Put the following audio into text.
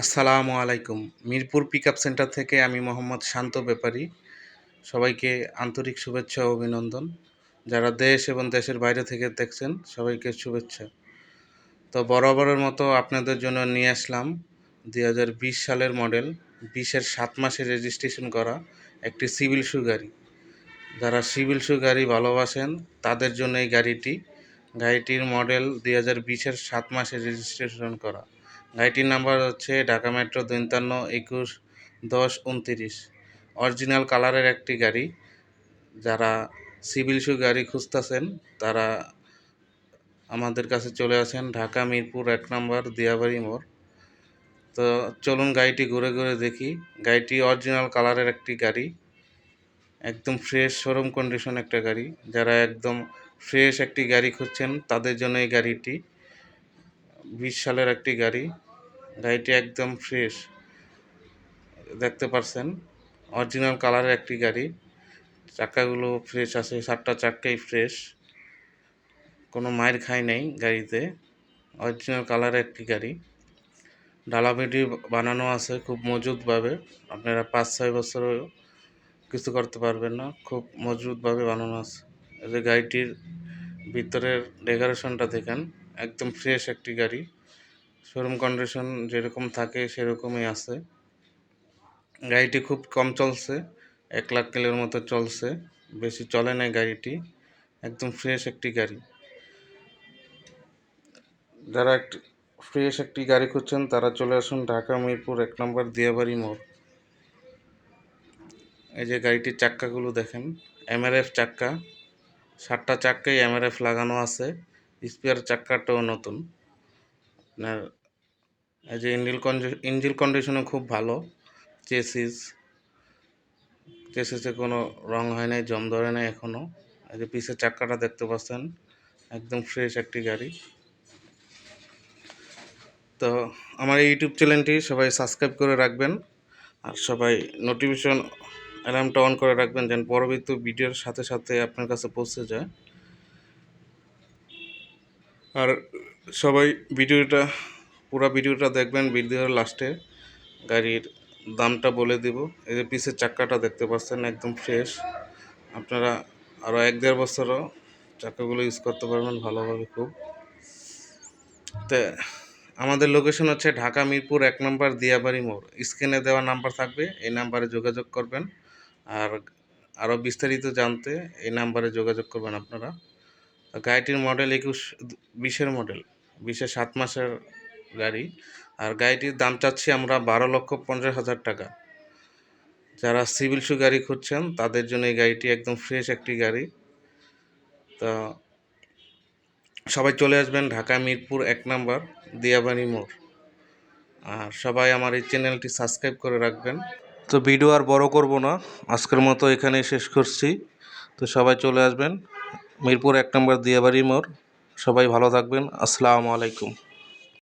আসসালামু আলাইকুম। Mirpur pickup centre থেকে আমি মোহাম্মদ শান্ত ব্যাপারী। সবাইকে আন্তরিক শুভেচ্ছা ও অভিনন্দন। যারা দেশ এবং দেশের বাইরে থেকে দেখছেন, সবাইকে শুভেচ্ছা। তো বরাবরের মতো আপনাদের জন্য নিয়ে আসলাম দুই হাজার বিশ সালের মডেল বিশের সাত মাসে রেজিস্ট্রেশন করা একটি সিভিল শু গাড়ি। যারা সিভিল শু গাড়ি ভালোবাসেন, তাদের জন্য এই গাড়িটি। গাড়িটির মডেল দুই হাজার বিশের সাত মাসে রেজিস্ট্রেশন করা। গাড়িটির নাম্বার হচ্ছে ঢাকা মেট্রো দৈন্তান্ন একুশ দশ উনতিরিশ। অরিজিনাল কালারের একটি গাড়ি। যারা সিভিল শু গাড়ি খুঁজতেছেন, তারা আমাদের কাছে চলে আসেন ঢাকা মিরপুর এক নম্বর দিয়াবাড়ি মোড়। তো চলুন গাড়িটি ঘুরে ঘুরে দেখি। গাড়িটি অরিজিনাল কালারের একটি গাড়ি। একদম ফ্রেশ শোরুম কন্ডিশন একটা গাড়ি। যারা একদম ফ্রেশ একটি গাড়ি খুঁজছেন, তাদের জন্য এই গাড়িটি। বিশ সালের একটি গাড়ি। গাড়িটি একদম ফ্রেশ দেখতে পারছেন? অরিজিনাল কালারের একটি গাড়ি। চাকাগুলো ফ্রেশ আছে, সাতটা চাক্কাই ফ্রেশ কোনো মায়ের খাই নেই গাড়িতে। অরিজিনাল কালারের একটি গাড়ি। ডালাবেটি বানানো আছে খুব মজুতভাবে। আপনারা পাঁচ, ছয় বছরও কিছু করতে পারবেন না। খুব মজবুতভাবে বানানো আছে। যে গাড়িটির ভিতরের ডেকোরেশনটা দেখেন, একদম ফ্রেশ একটি গাড়ি। শোরুম কন্ডিশন যেরকম থাকে, সেরকমই আছে। গাড়িটি খুব কম চলছে, এক লাখ কিলোর মতো চলছে, বেশি চলে না গাড়িটি, একদম ফ্রেশ একটি গাড়ি। যারা একটি ফ্রেশ একটি গাড়ি খুঁজছেন, তারা চলে আসুন ঢাকা মিরপুর এক নম্বর দিয়াবাড়ি মোড়। এই যে গাড়িটির চাক্কাগুলো দেখেন এমআরএফ চাক্কা, সাতটা চাক্কাই এমআরএফ লাগানো আছে, স্পেয়ার চাক্কাটাও নতুন। আপনার, এই যে ইঞ্জিল ইঞ্জিল কন্ডিশনও খুব ভালো, চেসিস, চেসিসে কোনো রং হয় নাই, জম ধরে নাই এখনও এই যে পিসের চাক্কাটা দেখতে পাচ্ছেন, একদম ফ্রেশ একটি গাড়ি। তো আমার এই ইউটিউব চ্যানেলটি সবাই সাবস্ক্রাইব করে রাখবেন, আর সবাই নোটিফিকেশন অ্যালার্মটা অন করে রাখবেন, যেন পরবর্তী ভিডিওর সাথে সাথে আপনার কাছে পৌঁছে যায়। আর সবাই ভিডিওটা, পুরো ভিডিওটা দেখবেন ভিডিওর লাস্টে। গাড়ির দামটা বলে দিব। এই যে পিসের চাক্কাটা দেখতে পাচ্ছেন, একদম ফ্রেশ আপনারা আরও এক দেড় বছরও চাক্কাগুলো ইউজ করতে পারবেন ভালোভাবে খুব। তো, আমাদের লোকেশন হচ্ছে ঢাকা মিরপুর এক নম্বর দিয়াবাড়ি মোড়। স্ক্রিনে দেওয়া নাম্বার থাকবে, এই নাম্বারে যোগাযোগ করবেন। আর আরও বিস্তারিত জানতে এই নাম্বারে যোগাযোগ করবেন আপনারা। গাড়িটির মডেল একুশ, বিশের মডেল বিশে সাত মাসের গাড়ি। আর গাড়িটির দাম চাচ্ছি আমরা বারো লক্ষ পঞ্চাশ হাজার টাকা। যারা সিভিল শু গাড়ি খুঁজছেন, তাদের জন্য এই গাড়িটি একদম ফ্রেশ একটি গাড়ি। তো সবাই চলে আসবেন ঢাকা মিরপুর এক নাম্বার, দিয়াবাড়ি মোড়। আর সবাই আমার এই চ্যানেলটি সাবস্ক্রাইব করে রাখবেন। তো ভিডিও আর বড় করব না, আজকের মতো এখানেই শেষ করছি। তো সবাই চলে আসবেন। মিরপুর এক নম্বর দিয়াবাড়ি মোড়। সবাই ভালো থাকবেন। আসসালামু আলাইকুম।